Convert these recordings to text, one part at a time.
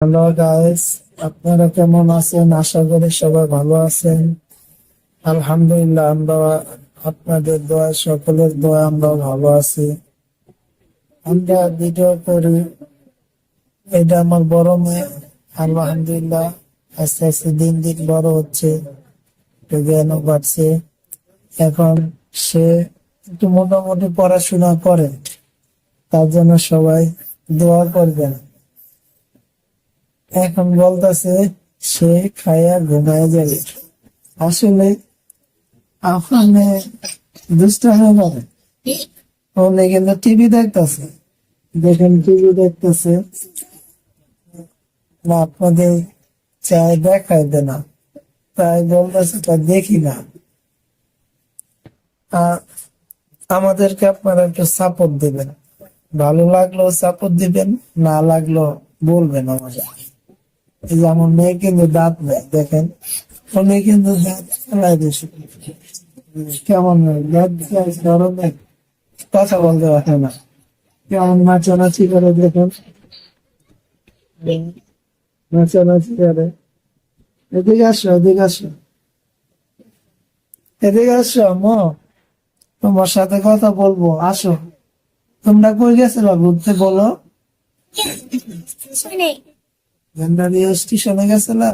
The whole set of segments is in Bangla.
হ্যালো গাইস আপনারা কেমন আছেন? আশা করি সবাই ভালো আছেন। আলহামদুলিল্লাহ, আমরা আপনাদের দোয়া, সকলের দোয়া, আমরা ভালো আছি। আমরা ভিডিও করি। এটা আমার বড় মেয়ে। আলহামদুলিল্লাহ, আস্তে আস্তে দিন দিন বড় হচ্ছে। একটু জ্ঞানও বাড়ছে। এখন সে একটু মোটামুটি পড়াশোনা করে। তার জন্য সবাই দোয়া করবেন। এখন বলতেছে, সে খায়া ঘুমায় যাবে। আসলে আপনি দুষ্টামি করে। উনি কিন্তু টিভি দেখতেছে। দেখেন, টিভি দেখতেছে। না, আপনাদের চাই দেখাইবে না। তাই বলতেছে, তা দেখি না। আমাদেরকে আপনারা একটু সাপোর্ট দিবেন। ভালো লাগল সাপোর্ট দিবেন, না লাগল বলবেন আমাদের। এই যে আমার মেয়ে কিন্তু দাঁত নেই দেখেন। কিন্তু দাঁত কেমন দাঁত কথা বলতে পারে না। কেমন নাচানাচি করে দেখেন। নাচানাচি করে। এদিকে আসো এদিকে আসো। এদিকে আসো ম তোমার সাথে কথা বলব, আসো। তোমরা কই গেছিলা ঘুরতে বলো। গেন্দারিয়া স্টেশনে গেছিলা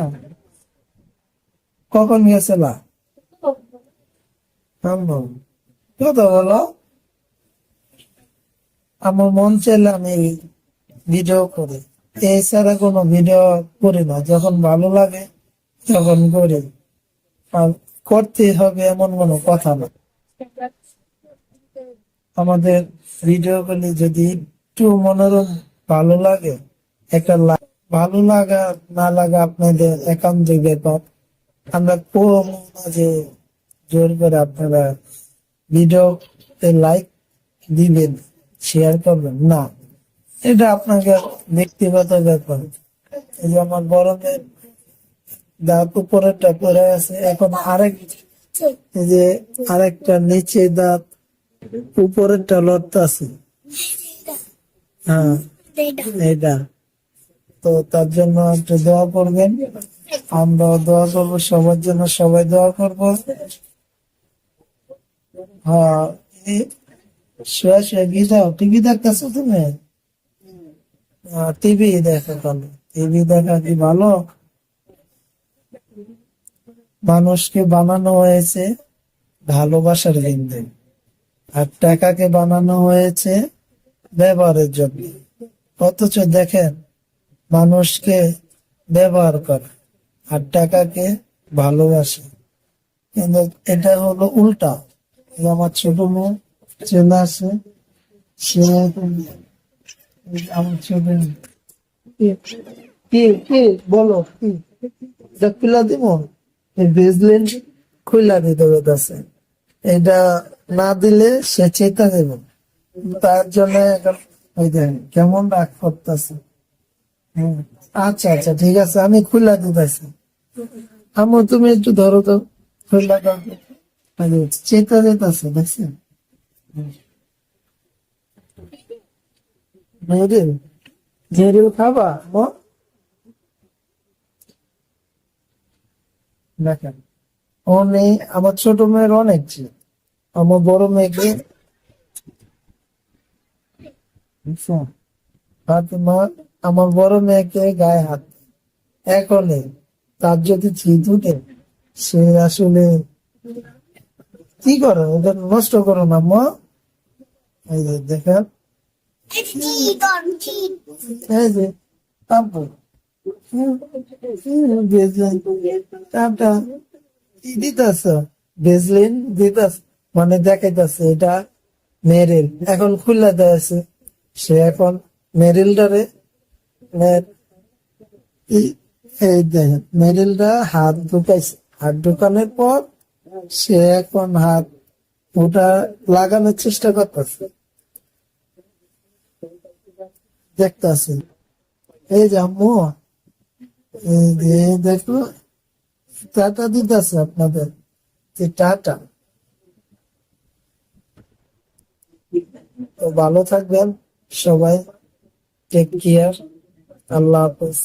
কখন গেছিলা? কথা বলো আমার মন চাইলে আমি ভিডিও করি। এছাড়া কোনো ভিডিও করি না। যখন ভালো লাগে, তখন করি। আর করতে হবে এমন কোনো কথা না। আমাদের ভিডিও গুলি যদি একটু মনোরম ভালো লাগে, একটা ভালো লাগা না লাগা আপনাদের একান্ত ব্যাপার। আমরা না যে জোর করে আপনারা ভিডিওতে লাইক দিবেন শেয়ার করবেন। না এটা আপনাকে ব্যক্তিগত ব্যাপার। এই যে আমার বড় মেয়ের দাঁত উপরেরটা পড়ে আছে এখন আরেক যে আরেকটা নিচে দাঁত উপরেরটা লড়তে আছে হ্যাঁ এইটা। তো তার জন্য একটু দোয়া করবেন। আমরা দোয়া করব, সবার জন্য সবাই দোয়া করব। হ্যাঁ গিয়ে দেখো তাহলে টিভি দেখা কি ভালো? মানুষকে বানানো হয়েছে ভালোবাসার জন্য আর টাকাকে বানানো হয়েছে ব্যবহারের জন্য। অথচ দেখেন মানুষকে ব্যবহার করে আর টাকাকে ভালোবাসে। কিন্তু এটা হলো উল্টা। আমার ছোট মেয়ে চলে আসে সে আমার ছোট কি- কি বলো, কি? খুলা দিব? বেজলেন খুলা দিতে আছে এটা না দিলে সে চেতা দেব। তার জন্য এখন কেমন রাগ করতেছে। আচ্ছা আচ্ছা ঠিক আছে, আমি তুমি একটু ধরো তো চেতা দেখছেন? ম দেখেন, ও নেই আমার ছোট মেয়ের অনেক ছিল। আমার বড় মেয়েকে বুঝছ? ফাতেমা আমার বড় মেয়েকে গায়ে হাত দেয়। এখনই তার যদি চিত উঠে সে আসলে কি করো? ওদের নষ্ট করো না মা। এই যে দেখেন এই মানে দেখাইতেছে এটা মেরিল। এখন খুলে দেয়াছে সে এখন মেরিলটারে এই- দেখেন মেরিলটা হাত ঢুকাইছে। হাত ঢুকানোর পর সে এখন হাত ওটা লাগানোর চেষ্টা করতেছে। দেখতেছে। এই যে আম্মু, এই যে দেখো, টাটা দিতেছে আপনাদের, যে টাটা। তো ভালো থাকবেন সবাই take care আল্লাহ হাফেজ